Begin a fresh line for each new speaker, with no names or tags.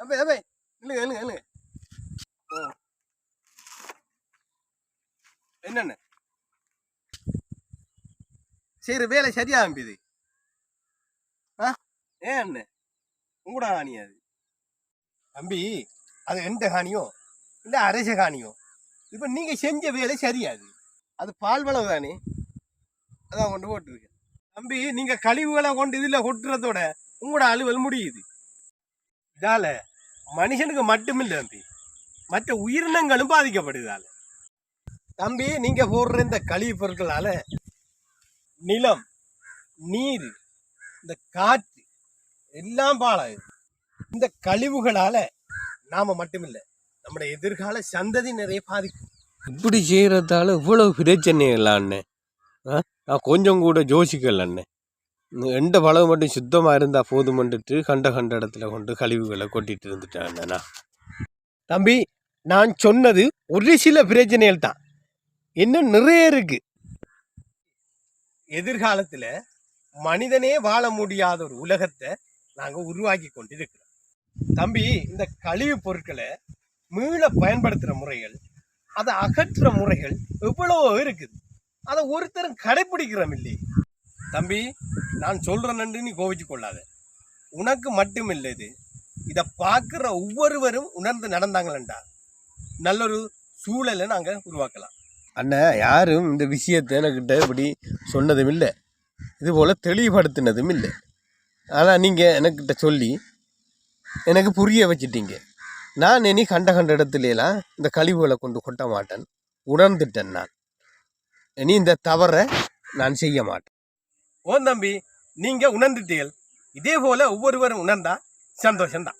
தம்பி தம்பி இல்லைங்க இல்லைங்க இல்லைங்க என்னென்ன? சரி வேலை சரியா அம்பிது ஆ? ஏன் அண்ணே உங்களோட ஹானியா அது? தம்பி அது எந்த ஹானியோ இல்லை அரச ஹானியோ இப்போ நீங்கள் செஞ்ச வேலை சரியாது அது பால் வளவு தானே? அதான் கொண்டு போட்டிருக்கேன். தம்பி நீங்கள் கழிவுகளை கொண்டு இதில் கொட்டுறதோட உங்களோட அலுவல் முடியுது. இதால மனுஷனுக்கு மட்டுமில்லை தம்பி. மற்ற உயிரினங்களும் பாதிக்கப்படுதால் தம்பி நீங்க போடுற இந்த கழிவு பொருட்களால நிலம் நீர் இந்த காற்று எல்லாம் பாழாகுது இந்த கழிவுகளால நாம மட்டுமில்லை நம்முடைய எதிர்கால சந்ததி நிறைய பாதிக்கும். இப்படி செய்யறதால இவ்வளவு பிரச்சனை இல்லை அண்ணே நான் கொஞ்சம் கூட யோசிக்கல அண்ணே. எந்த பழவு மட்டும் சுத்தமாக இருந்தால் போதுமன்றுட்டு கண்ட கண்ட இடத்துல கொண்டு கழிவுகளை கொட்டிட்டு இருந்துட்டேன் தம்பி நான் சொன்னது ஒரு சில பிரச்சனைகள் தான். இன்னும் நிறைய இருக்கு. எதிர்காலத்தில் மனிதனே வாழ முடியாத ஒரு உலகத்தை நாங்கள் உருவாக்கி கொண்டிருக்கிறோம். தம்பி இந்த கழிவு பொருட்களை மீள பயன்படுத்துகிற முறைகள் அதை அகற்றுற முறைகள் எவ்வளவோ இருக்குது. அதை ஒருத்தரும் கடைப்பிடிக்கிறோம் இல்லை தம்பி நான் சொல்றேன்னு நீ கோவிச்சு கொள்ளாத உனக்கு மட்டும் இல்லை இது இதை பார்க்குற ஒவ்வொருவரும் உணர்ந்து நடந்தாங்களா நல்லொரு சூழலை நாங்கள் உருவாக்கலாம். அண்ணன் யாரும் இந்த விஷயத்தை என்கிட்ட இப்படி சொன்னதும் இல்லை இது போல் தெளிவுபடுத்தினதும் இல்லை ஆனால் நீங்கள் எனக்கிட்ட சொல்லி எனக்கு புரிய வச்சிட்டீங்க. நான் இனி கண்ட கண்ட இடத்துலலாம் இந்த கழிவுகளை கொண்டு கொட்ட மாட்டேன். உணர்ந்துட்டேன் நான். இனி இந்த தவறை நான் செய்ய மாட்டேன். ஓன் தம்பி. நீங்கள் உணர்ந்துட்டீர்கள். இதே போல் ஒவ்வொருவரும் உணர்ந்தால் சந்தோஷம்தான்.